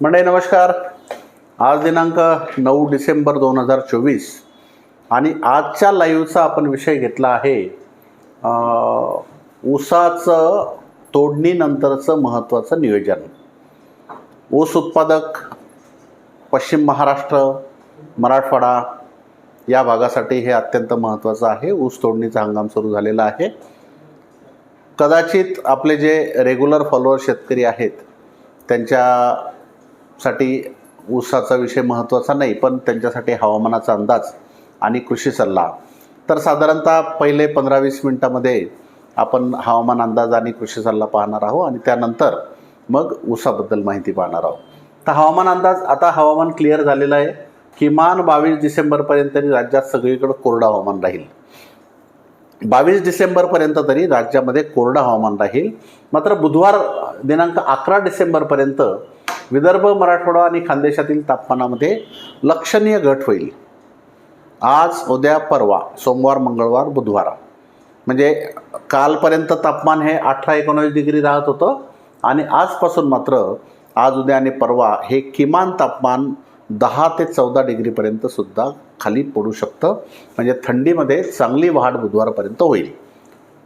मंडळी नमस्कार. आज दिनांक नऊ डिसेंबर दोन हजार चोवीस आणि आजच्या लाईव्हचा आपण विषय घेतला आहे ऊसाचं तोडणीनंतरचं महत्त्वाचं नियोजन. ऊस उत्पादक पश्चिम महाराष्ट्र मराठवाडा या भागासाठी हे अत्यंत महत्त्वाचं आहे. ऊस तोडणीचा हंगाम सुरू झालेला आहे. कदाचित आपले जे रेग्युलर फॉलोअर शेतकरी आहेत त्यांच्या साठी ऊसाचा विषय महत्त्वाचा नाही पण त्यांच्यासाठी हवामानाचा अंदाज आणि कृषी सल्ला. तर साधारणतः पहिले पंधरा वीस मिनटामध्ये आपण हवामान अंदाज आणि कृषी सल्ला पाहणार आहोत आणि त्यानंतर मग ऊसाबद्दल माहिती पाहणार आहोत. तर हवामान अंदाज आता हवामान क्लिअर झालेलं आहे. किमान बावीस डिसेंबरपर्यंत तरी राज्यात सगळीकडे कोरडं हवामान राहील. बावीस डिसेंबरपर्यंत तरी राज्यामध्ये कोरडं हवामान राहील. मात्र बुधवार दिनांक अकरा डिसेंबरपर्यंत विदर्भ मराठवाडा आणि खानदेशातील तापमानामध्ये लक्षणीय घट होईल. आज उद्या परवा सोमवार मंगळवार बुधवार. म्हणजे कालपर्यंत तापमान हे अठरा एकोणावीस डिग्री राहत होतं आणि आजपासून मात्र आज उद्या आणि परवा हे किमान तापमान दहा ते चौदा डिग्रीपर्यंत सुद्धा खाली पडू शकतं. म्हणजे थंडीमध्ये चांगली वाढ बुधवारपर्यंत होईल.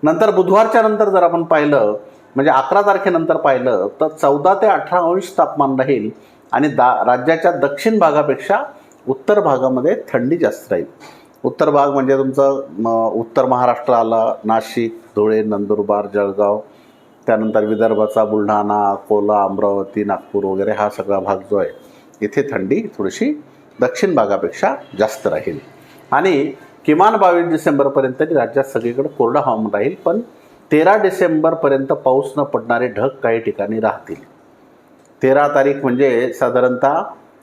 नंतर बुधवारच्या नंतर जर आपण पाहिलं म्हणजे अकरा तारखेनंतर पाहिलं तर चौदा ते अठरा अंश तापमान राहील आणि दा राज्याच्या दक्षिण भागापेक्षा उत्तर भागामध्ये थंडी जास्त राहील. उत्तर भाग म्हणजे तुमचं उत्तर महाराष्ट्र आला नाशिक धुळे नंदुरबार जळगाव त्यानंतर विदर्भाचा बुलढाणा अकोला अमरावती नागपूर वगैरे हा सगळा भाग जो आहे इथे थंडी थोडीशी दक्षिण भागापेक्षा जास्त राहील. आणि किमान बावीस डिसेंबरपर्यंत राज्यात सगळीकडे कोरडं हवामान राहील पण तेरा डिसेंबरपर्यंत पाऊस न पडणारे ढग काही ठिकाणी राहतील. तेरा तारीख म्हणजे साधारणतः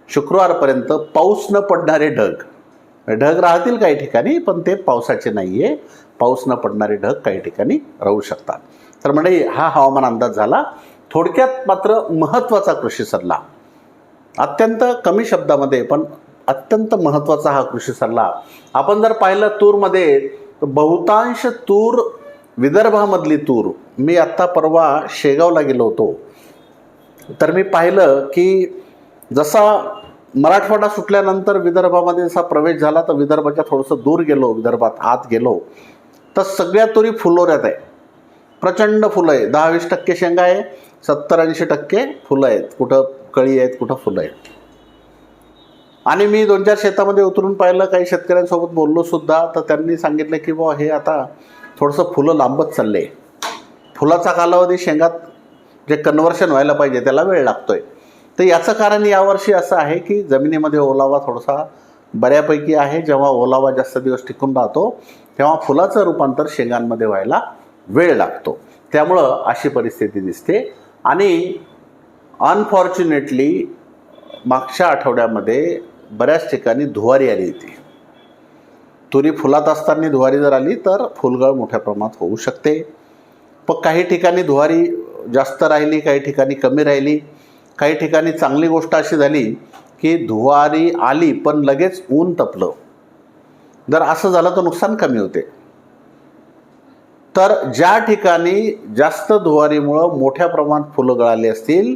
शुक्रवारपर्यंत पाऊस न पडणारे ढग. ढग राहतील काही ठिकाणी पण ते पावसाचे नाही आहे पाऊस न पडणारे ढग काही ठिकाणी राहू शकतात. तर म्हणजे हा हवामान अंदाज झाला. थोडक्यात मात्र महत्त्वाचा कृषी सल्ला. अत्यंत कमी शब्दामध्ये पण अत्यंत महत्त्वाचा हा कृषी सल्ला. आपण जर पाहिलं तूरमध्ये बहुतांश तूर विदर्भामधली तूर. मी आत्ता परवा शेगावला गेलो होतो. तर मी पाहिलं की जसा मराठवाडा सुटल्यानंतर विदर्भामध्ये जसा प्रवेश झाला तर विदर्भाच्या थोडंसं दूर गेलो विदर्भात आत गेलो. तर सगळ्या तुरी फुलोऱ्यात आहे. प्रचंड फुलं आहे. दहा वीस टक्के शेंगा आहे सत्तर ऐंशी टक्के फुलं आहेत. कुठं कळी आहेत कुठं फुलं आहेत. आणि मी दोन चार शेतामध्ये उतरून पाहिलं काही शेतकऱ्यांसोबत बोललो सुद्धा. तर त्यांनी सांगितलं की बुवा हे आता थोडंसं फुलं लांबत चालले. फुलाचा कालावधी शेंगात जे कन्वर्शन व्हायला पाहिजे त्याला वेळ लागतो आहे तर याचं कारण यावर्षी असं आहे की जमिनीमध्ये ओलावा थोडासा बऱ्यापैकी आहे. जेव्हा ओलावा जास्त दिवस टिकून राहतो तेव्हा फुलाचं रूपांतर शेंगांमध्ये व्हायला वेळ लागतो. त्यामुळं अशी परिस्थिती दिसते. आणि अनफॉर्च्युनेटली मागच्या आठवड्यामध्ये बऱ्याच ठिकाणी धुवारी आली होती. तुरी फुलात असताना धुवारी जर आली तर फुलगळ मोठ्या प्रमाणात होऊ शकते. पण काही ठिकाणी धुवारी जास्त राहिली काही ठिकाणी कमी राहिली. काही ठिकाणी चांगली गोष्ट अशी झाली की धुवारी आली पण लगेच ऊन तपलं. जर असं झालं तर नुकसान कमी होते. तर ज्या ठिकाणी जास्त धुवारीमुळं मोठ्या प्रमाणात फुलं गळाली असतील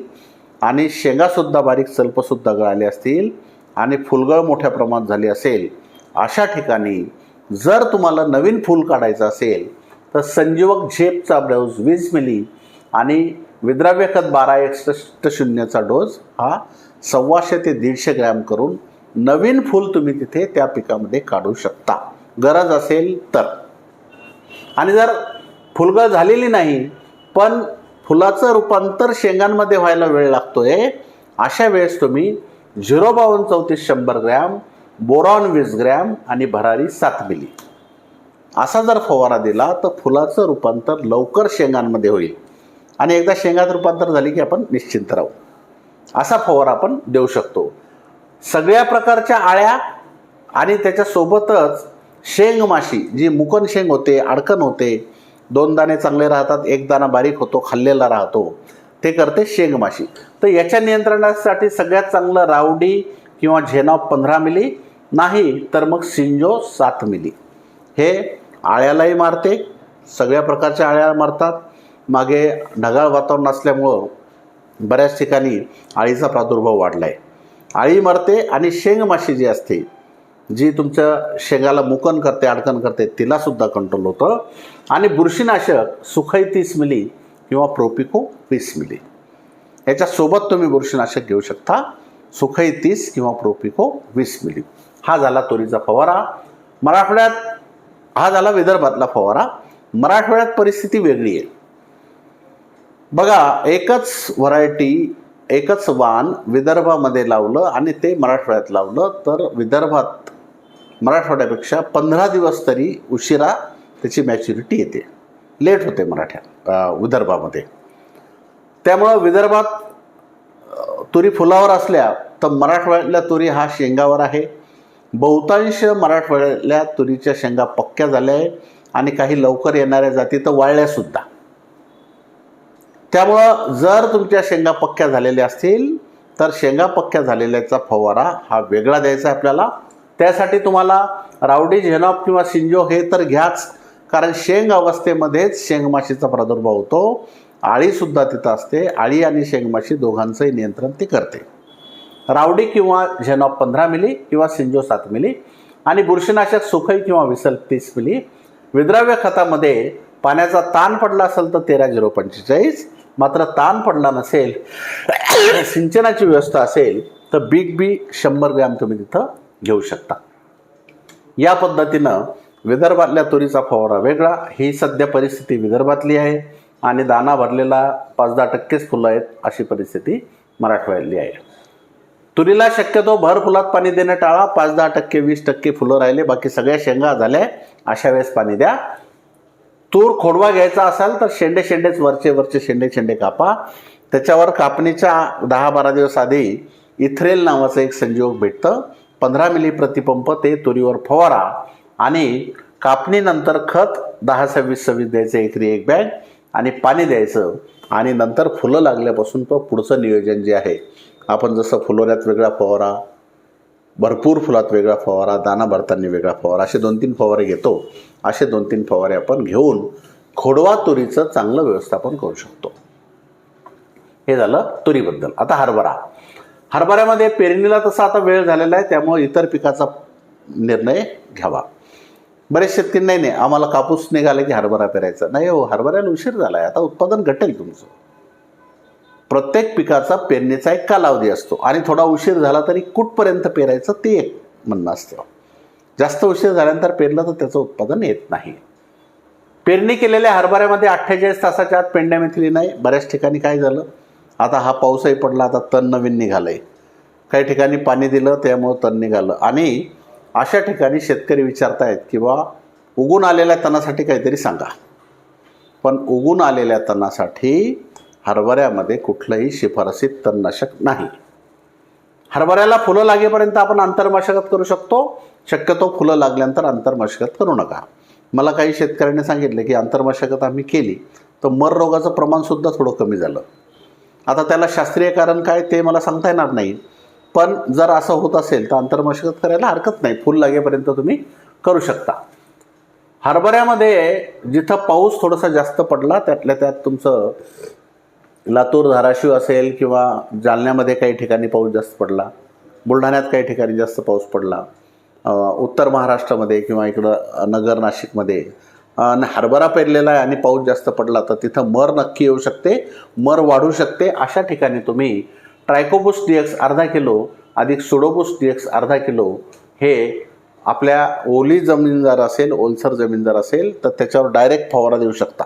आणि शेंगासुद्धा बारीक सल्पसुद्धा गळाले असतील आणि फुलगळ मोठ्या प्रमाणात झाली असेल अशा ठिकाणी जर तुम्हाला नवीन फूल काढायचं असेल तर संजीवक झेपचा ब्लाऊज वीस मिली आणि विद्राव्य खत बारा एकसष्ट शून्यचा डोस हा सव्वाशे ते दीडशे ग्रॅम करून नवीन फूल तुम्ही तिथे त्या पिकामध्ये काढू शकता. गरज असेल तर. आणि जर फुलगळ झालेली नाही पण फुलाचं रूपांतर शेंगांमध्ये व्हायला वेळ लागतोय अशा वेळेस तुम्ही झिरो बावन्न चौतीस शंभर ग्रॅम बोरॉन वीस ग्रॅम आणि भरारी सात मिली. असा जर फवारा दिला तर फुलाचं रूपांतर लवकर शेंगांमध्ये होईल. आणि एकदा शेंगात रूपांतर झाली की आपण निश्चिंत राहू. असा फवारा आपण देऊ शकतो. सगळ्या प्रकारच्या आळ्या आणि त्याच्यासोबतच शेंग माशी जी मुकन शेंग होते अडकण होते दोन दाणे चांगले राहतात एक दाणा बारीक होतो खाल्लेला राहतो ते करते शेंग माशी. तर याच्या नियंत्रणासाठी सगळ्यात चांगलं रावडी किंवा झेनाव पंधरा मिली नाही तर मग सिंजो सात मिली. हे आळ्यालाही मारते सगळ्या प्रकारच्या आळ्या मारतात. मागे ढगाळ वातावरण असल्यामुळं बऱ्याच ठिकाणी आळीचा प्रादुर्भाव वाढला आहे आळी मरते आणि शेंग माशी जी असते जी तुमच्या शेंगाला मुकन करते अडकण करते तिलासुद्धा कंट्रोल होतं. आणि बुरशीनाशक सुखई तीस मिली किंवा प्रोपिको वीस मिली. याच्यासोबत तुम्ही बुरशीनाशक घेऊ शकता. सुखई तीस किंवा प्रोपिको वीस मिली. हा झाला तुरीचा फवारा. मराठवाड्यात हा झाला विदर्भातला फवारा. मराठवाड्यात परिस्थिती वेगळी आहे. बघा एकच व्हरायटी एकच वाण विदर्भामध्ये लावलं आणि ते मराठवाड्यात लावलं तर विदर्भात मराठवाड्यापेक्षा पंधरा दिवस तरी उशिरा त्याची मॅच्युरिटी येते. लेट होते मराठ्या विदर्भामध्ये. त्यामुळं विदर्भात तुरी फुलावर असल्या तर मराठवाड्यातल्या तुरी हा शेंगावर आहे. बहुतांश मराठवाड्याला तुरीच्या शेंगा पक्क्या झाल्या आहे आणि काही लवकर येणाऱ्या जाती तर वाळल्यासुद्धा त्यामुळं जर तुमच्या शेंगा पक्क्या झालेल्या असतील तर शेंगा पक्क्या झालेल्याचा फवारा हा वेगळा द्यायचा आहे आपल्याला. त्यासाठी तुम्हाला रावडी झेनॉप किंवा सिंजो हे तर घ्याच कारण शेंग अवस्थेमध्येच शेंगमाशीचा प्रादुर्भाव होतो. आळीसुद्धा तिथं असते. आळी आणि शेंगमाशी दोघांचंही नियंत्रण ती करते. रावडी किंवा झेनॉप पंधरा मिली किंवा सिंजो सात मिली. आणि बुरशीनाशक सुखई किंवा विसल तीस मिली. विद्राव्य खतामध्ये पाण्याचा ताण पडला असेल तर तेरा झिरो पंचेचाळीस. मात्र ताण पडला नसेल सिंचनाची व्यवस्था असेल तर बिग बी शंभर ग्रॅम तुम्ही तिथं घेऊ शकता. या पद्धतीनं विदर्भातल्या तुरीचा फवारा वेगळा. ही सध्या परिस्थिती विदर्भातली आहे आणि दाना भरलेला पाच दहा टक्केच फुलं आहेत अशी परिस्थिती मराठवाड्यातली आहे. तुरीला शक्यतो भर फुलात पाणी देणं टाळा. पाच दहा टक्के वीस टक्के फुलं राहिले. बाकी सगळ्या शेंगा झाल्या. अशा वेळेस पाणी द्या. तूर खोडवा घ्यायचा असाल तर शेंडे शेंडेच वरचे वरचे शेंडे शेंडे कापा. त्याच्यावर कापणीच्या दहा बारा दिवस आधी इथ्रेल नावाचं एक संजीवक भेटतं. पंधरा मिली प्रतिपंप ते तुरीवर फवारा. आणि कापणीनंतर खत दहा सव्वीस सव्वीस द्यायचं एकरी एक बॅग. आणि पाणी द्यायचं. आणि नंतर फुलं लागल्यापासून तो पुढचं नियोजन जे आहे आपण जसं फुलोऱ्यात वेगळा फवारा भरपूर फुलात वेगळा फवारा दाना भरताना वेगळा फवारा असे दोन तीन फवारे घेतो असे दोन तीन फवारे आपण घेऊन खोडवा तुरीचं चांगलं व्यवस्थापन करू शकतो. हे झालं तुरीबद्दल. आता हरभरा. हरभऱ्यामध्ये पेरणीला तसा आता वेळ झालेला आहे त्यामुळे इतर पिकाचा निर्णय घ्यावा. बरेच शेतकरी नाही नाही आम्हाला कापूस निघाला की हरभरा पेरायचा. नाही हो हरभऱ्याला उशीर झाला आहे आता उत्पादन घटेल तुमचं. प्रत्येक पिकाचा पेरणीचा एक कालावधी असतो. आणि थोडा उशीर झाला तरी कुठपर्यंत पेरायचं ते एक म्हणणं असतं. जास्त उशीर झाल्यानंतर पेरलं तर त्याचं उत्पादन येत नाही. पेरणी केलेल्या हरभऱ्यामध्ये अठ्ठेचाळीस तासाच्या आत पेंड्या मिथली नाही. बऱ्याच ठिकाणी काय झालं? आता हा पाऊसही पडला आता तण नवीन निघालंय. काही ठिकाणी पाणी दिलं त्यामुळं तण निघालं. आणि अशा ठिकाणी शेतकरी विचारतायत की बा उगून आलेल्या तणासाठी काहीतरी सांगा. पण उगून आलेल्या तणासाठी हरभऱ्यामध्ये कुठलंही शिफारसीत तणनाशक नाही. हरभऱ्याला फुलं लागेपर्यंत आपण आंतरमशागत करू शकतो. शक्यतो फुलं लागल्यानंतर आंतरमशागत करू नका. मला काही शेतकऱ्यांनी सांगितले की आंतरमशागत आम्ही केली तर मर रोगाचं प्रमाणसुद्धा थोडं कमी झालं. आता त्याला शास्त्रीय कारण काय ते मला सांगता येणार नाही. पण जर असं होत असेल तर आंतरमशागत करायला हरकत नाही. फुल लागेपर्यंत तुम्ही करू शकता. हरभऱ्यामध्ये जिथं पाऊस थोडासा जास्त पडला त्यातल्या त्यात तुमचं लातूर धाराशिव असेल किंवा जालन्यामध्ये काही ठिकाणी पाऊस जास्त पडला बुलढाण्यात काही ठिकाणी जास्त पाऊस पडला उत्तर महाराष्ट्रामध्ये किंवा इकडं नगर नाशिकमध्ये आणि हरभरा पेरलेला आहे आणि पाऊस जास्त पडला तर तिथं मर नक्की येऊ शकते मर वाढू शकते अशा ठिकाणी तुम्ही ट्रायकोबुस डीएक्स अर्धा किलो अधिक सुडोबुस डीएक्स अर्धा किलो हे आपल्या ओली जमीन जर असेल ओलसर जमीन जर असेल तर त्याच्यावर डायरेक्ट फवारा देऊ शकता.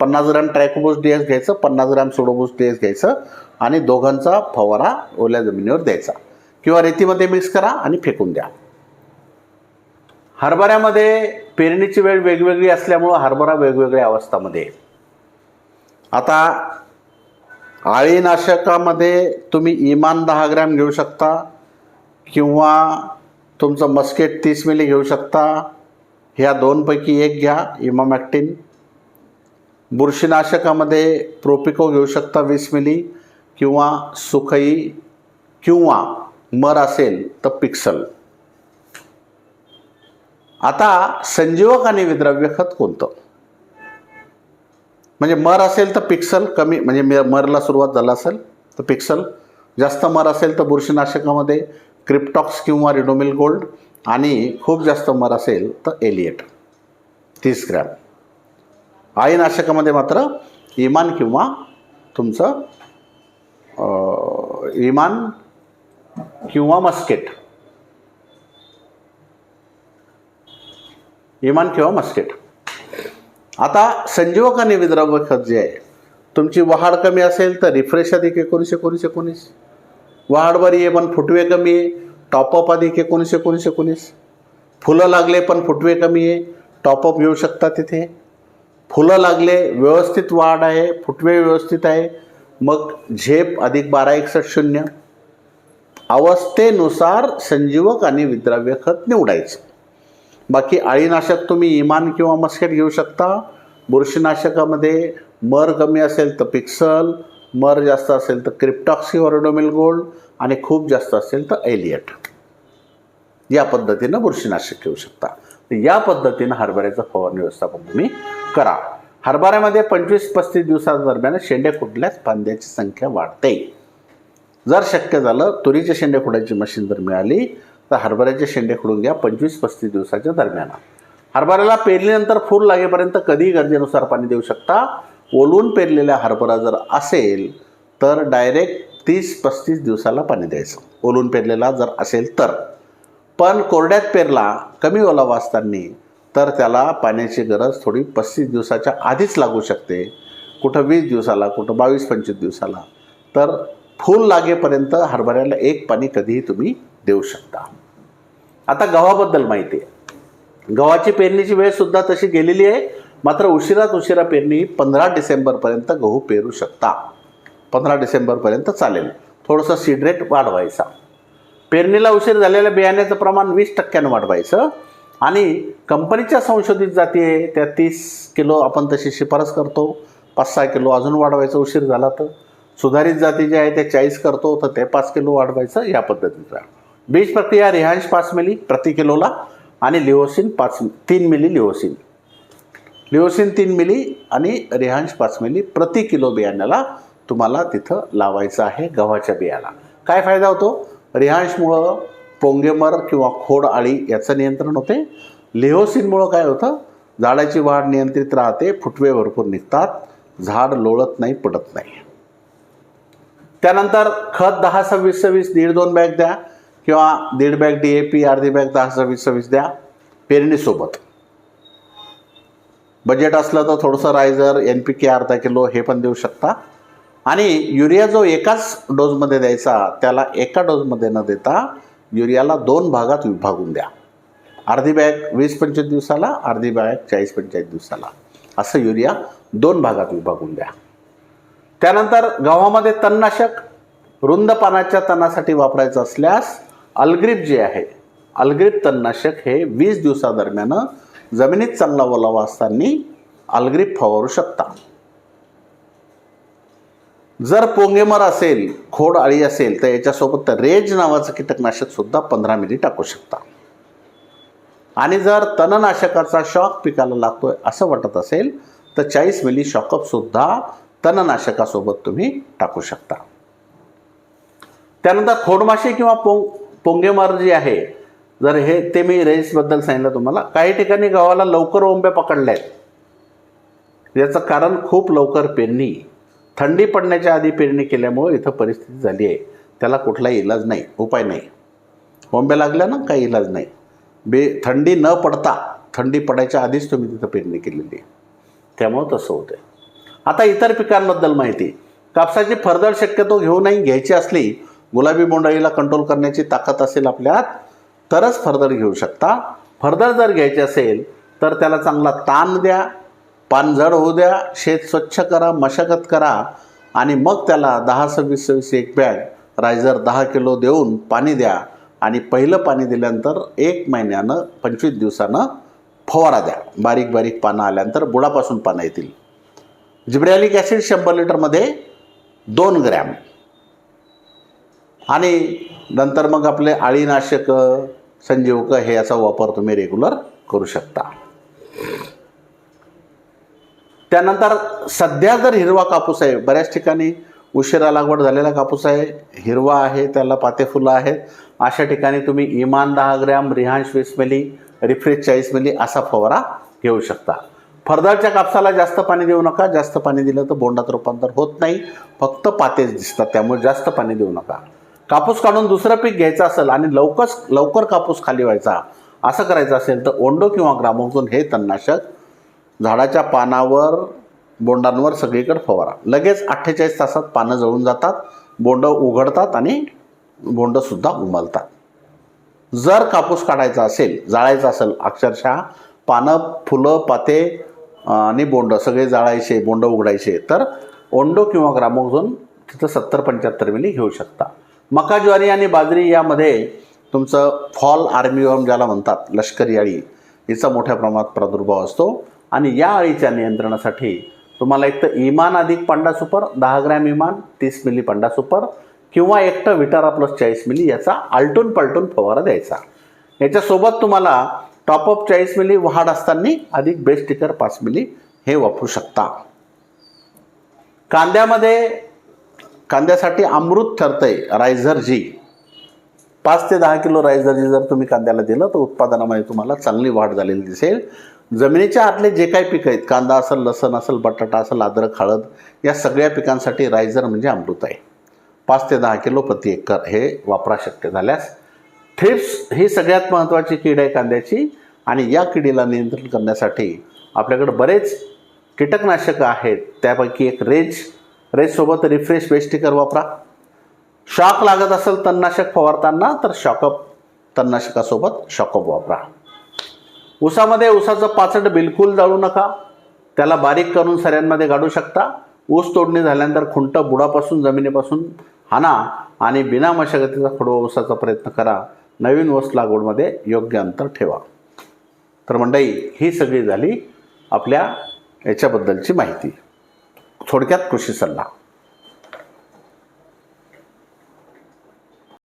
पन्नास ग्रॅम ट्रायकोबोस डी एस घ्यायचं पन्नास ग्रॅम सोडोबोस डी एस घ्यायचं आणि दोघांचा फवारा ओल्या जमिनीवर द्यायचा. किंवा रेतीमध्ये मिक्स करा आणि फेकून द्या. हरभऱ्यामध्ये पेरणीची वेळ वेगवेगळी असल्यामुळं हरभरा वेगवेगळ्या अवस्थामध्ये आता आळीनाशकामध्ये तुम्ही इमान दहा ग्रॅम घेऊ शकता किंवा तुमचं मस्केट तीस मिली घेऊ शकता. ह्या दोनपैकी एक घ्या इमामॅक्टिन. बुरशीनाशकामध्ये प्रोपिको घेऊ शकता वीस मिली किंवा सुखई किंवा मर असेल तर पिक्सल. आता संजीवक आणि विद्रव्य खत कोणतं? म्हणजे मर असेल तर पिक्सल कमी म्हणजे मरला सुरुवात झाला असेल तर पिक्सल. जास्त मर असेल तर बुरशीनाशकामध्ये क्रिप्टॉक्स किंवा रिडोमिल गोल्ड आणि खूप जास्त मर असेल तर एलिएट तीस ग्रॅम. आयनाशकामध्ये मात्र इमान किंवा तुमचं इमान किंवा मस्केट. इमान किंवा मस्केट. आता संजीवक आणि विद्रावक खत जे आहे तुमची वहाड कमी असेल तर रिफ्रेश अधिक एकोणीस एकोणीस एकोणीस. वहाड बरी आहे पण फुटवे कमी आहे टॉपअप अधिक एकोणीस एकोणीस एकोणीस. फुलं लागले पण फुटवे कमी आहे टॉपअप येऊ शकता तिथे. फुलं लागले व्यवस्थित वाढ आहे फुटवे व्यवस्थित आहे. मग झेप अधिक बारा एकसष्ट शून्य. अवस्थेनुसार संजीवक आणि विद्राव्य खत निवडायचं. बाकी अळीनाशक तुम्ही इमान किंवा मस्केट घेऊ शकता. बुरशीनाशकामध्ये मर कमी असेल तर पिक्सल मर जास्त असेल तर क्रिप्टॉक्सी ऑरिडोमिल गोल्ड आणि खूप जास्त असेल तर एलियट. या पद्धतीनं बुरशीनाशक घेऊ शकता. तर या पद्धतीनं हरभऱ्याचं फवारणी व्यवस्थापन तुम्ही करा. हरभऱ्यामध्ये पंचवीस पस्तीस दिवसांदरम्यान शेंडे फुटल्यास फांद्याची संख्या वाढते. जर शक्य झालं तुरीचे शेंडे खुडायची मशीन जर मिळाली तर हरभऱ्याचे शेंडे खुडून घ्या पंचवीस पस्तीस दिवसाच्या दरम्यान. हरभऱ्याला पेरल्यानंतर फूल लागेपर्यंत कधीही गरजेनुसार पाणी देऊ शकता. ओलून पेरलेला हरभरा जर असेल तर डायरेक्ट तीस पस्तीस दिवसाला पाणी द्यायचं. ओलून पेरलेला जर असेल तर. पण कोरड्यात पेरला कमी ओलावा असताना तर त्याला पाण्याची गरज थोडी पस्तीस दिवसाच्या आधीच लागू शकते. कुठं वीस दिवसाला कुठं बावीस पंचवीस दिवसाला. तर फूल लागेपर्यंत हरभऱ्याला एक पाणी कधीही तुम्ही देऊ शकता. आता गव्हाबद्दल माहिती आहे. गव्हाची पेरणीची वेळसुद्धा तशी गेलेली आहे. मात्र उशिरात उशिरा पेरणी पंधरा डिसेंबरपर्यंत गहू पेरू शकता. पंधरा डिसेंबरपर्यंत चालेल. थोडंसं सीड रेट वाढवायचा. पेरणीला उशीर झालेल्या बियाण्याचं प्रमाण वीस टक्क्यानं वाढवायचं. आणि कंपनीच्या संशोधित जाती आहे त्या तीस किलो आपण तशी शिफारस करतो. पाच सहा किलो अजून वाढवायचं उशीर झाला तर. सुधारित जाती जे आहे त्या चाळीस करतो तर ते पाच किलो वाढवायचं या पद्धतीचा. बीज प्रक्रिया रिहांश पाच मिली प्रति किलोला आणि लिओसिन पाच तीन मिली लिओसिन. लिओसिन तीन मिली आणि रिहांश पाच मिली प्रति किलो बियाण्याला तुम्हाला तिथं लावायचं आहे गव्हाच्या बियाला. काय फायदा होतो? रिहांशमुळं पोंगेमर किंवा खोड आळी याचं नियंत्रण होते. लिहोसिनमुळं काय होतं? झाडाची वाढ नियंत्रित राहते फुटवे भरपूर निघतात झाड लोळत नाही पडत नाही. त्यानंतर खत दहा सव्वीस सव्वीस दीड दोन बॅग द्या किंवा दीड बॅग डी ए पी अर्धी बॅग दहा सव्वीस सव्वीस द्या पेरणीसोबत. बजेट असलं तर थोडंसं रायझर एन पी के अर्धा किलो हे पण देऊ शकता. आणि युरिया जो एकाच डोजमध्ये द्यायचा त्याला एका डोजमध्ये न देता युरियाला दोन भागात विभागून द्या. अर्धी बॅग वीस पंचवीस दिवसाला अर्धी बॅग चाळीस पंचेचाळीस दिवसाला. असं युरिया दोन भागात विभागून द्या. त्यानंतर गव्हामध्ये तणनाशक रुंद पानाच्या तणासाठी वापरायचं असल्यास अलग्रीप जे आहे अलग्रीप तणनाशक हे वीस दिवसादरम्यान जमिनीत चांगला ओलावा असताना अलग्रीप फवारू शकता. जर पोंगेमर असेल खोड आळी असेल तर याच्यासोबत रेज नावाचं कीटकनाशक सुद्धा पंधरा मिली टाकू शकता. आणि जर तणनाशकाचा शॉक पिकाला लागतोय असं वाटत असेल तर चाळीस मिली शॉकअप सुद्धा तणनाशकासोबत तुम्ही टाकू शकता. त्यानंतर खोडमाशी किंवा पोंग पोंगेमार जी आहे जर हे ते मी रेंजबद्दल सांगितलं तुम्हाला काही ठिकाणी गव्हाला लवकर ओंब्या पकडल्या आहेत याचं कारण खूप लवकर पेरणी. थंडी पडण्याच्या आधी पेरणी केल्यामुळं इथं परिस्थिती झाली आहे. त्याला कुठलाही इलाज नाही उपाय नाही. बॉम्बे लागल्या ना काही इलाज नाही. बे थंडी न पडता थंडी पडायच्या आधीच तुम्ही तिथं पेरणी केलेली आहे. त्यामुळं तसं होतं आता इतर पिकांबद्दल माहिती. कापसाची फरदळ शक्यतो घेऊ नाही घ्यायची असली गुलाबी बोंडाळीला कंट्रोल करण्याची ताकद असेल आपल्यात तरच फरदळ घेऊ शकता. फरदळ जर घ्यायची असेल तर त्याला चांगला ताण द्या पानझड होऊ द्या शेत स्वच्छ करा मशागत करा आणि मग त्याला दहा सव्वीस सव्वीस एक बॅग रायझर दहा किलो देऊन पाणी द्या आणि पहिलं पाणी दिल्यानंतर एक महिन्यानं पंचवीस दिवसानं फवारा द्या. बारीक बारीक पानं आल्यानंतर बुडापासून पानं येतील. जिब्रॅलिक ॲसिड शंभर लिटरमध्ये दोन ग्रॅम. आणि नंतर मग आपले आळीनाशक संजीवक हे याचा वापर तुम्ही रेग्युलर करू शकता. त्यानंतर सध्या जर हिरवा कापूस आहे बऱ्याच ठिकाणी उशिरा लागवड झालेला कापूस आहे हिरवा आहे त्याला पाते फुलं आहेत. अशा ठिकाणी तुम्ही इमान दहा ग्रॅम रिहांश वीस मिली रिफ्रेश चाळीस मिली असा फवारा घेऊ शकता. फरदारच्या कापसाला जास्त पाणी देऊ नका. जास्त पाणी दिलं तर बोंडात रूपांतर होत नाही. फक्त पातेच दिसतात त्यामुळे जास्त पाणी देऊ नका. कापूस काढून दुसरं पीक घ्यायचं असेल आणि लवकर लवकर कापूस खाली व्हायचा असं करायचं असेल तर ओंडो किंवा ग्रामोझोन हे तणनाशक झाडाच्या पानावर बोंडांवर सगळीकडे फवारा. लगेच अठ्ठेचाळीस तासात पानं जळून जातात बोंड उघडतात आणि बोंडसुद्धा उमलतात. जर कापूस काढायचा असेल जाळायचा असेल अक्षरशः पानं फुलं पाते आणि बोंड सगळे जाळायचे बोंड उघडायचे तर ओंडो किंवा ग्रामोझोन तिथं सत्तर पंच्याहत्तर मिली घेऊ शकता. मका ज्वारी आणि बाजरी यामध्ये तुमचं फॉल आर्मीवर्म ज्याला म्हणतात लष्करी अळी हिचा मोठ्या प्रमाणात प्रादुर्भाव असतो. आणि या अळीच्या नियंत्रणासाठी तुम्हाला एक तर इमान अधिक पांडा सुपर दहा ग्रॅम इमान तीस मिली पांडा सुपर किंवा एकटं विटारा प्लस चाळीस मिली याचा आलटून पलटून फवारा द्यायचा. याच्यासोबत तुम्हाला टॉपअप चाळीस मिली वाढ असताना अधिक बेस्ट टिकर पाच मिली हे वापरू शकता. कांद्यामध्ये कांद्यासाठी अमृत ठरतंय रायझर जी पाच ते दहा किलो राईस दर्जी जर तुम्ही कांद्याला दिलं तर उत्पादनामध्ये तुम्हाला चांगली वाढ झालेली दिसेल. जमिनीच्या आतले जे काही पिकं आहेत कांदा असेल लसण असेल बटाटा असेल अद्रक हळद या सगळ्या पिकांसाठी रायझर म्हणजे अमृत आहे. पाच ते दहा किलो प्रति एकर हे वापरा शक्य झाल्यास. थ्रिप्स ही सगळ्यात महत्त्वाची कीड आहे कांद्याची आणि या किडीला नियंत्रण करण्यासाठी आपल्याकडे बरेच कीटकनाशकं आहेत. त्यापैकी एक रेज रेजसोबत रिफ्रेश बेस्टिकर वापरा. शॉक लागत असेल तणनाशक फवारताना तर शॉकअप तणनाशकासोबत शॉकअप वापरा. ऊसामध्ये ऊसाचं पाचट बिलकुल जाळू नका. त्याला बारीक करून सऱ्यांमध्ये गाडू शकता. ऊस तोडणी झाल्यानंतर खुंट बुडापासून जमिनीपासून हाना आणि बिना मशागतीचा खोडवा ऊसाचा प्रयत्न करा. नवीन ऊस लागवडमध्ये योग्य अंतर ठेवा. तर मंडई ही सगळी झाली आपल्या याच्याबद्दलची माहिती. थोडक्यात कृषी सल्ला.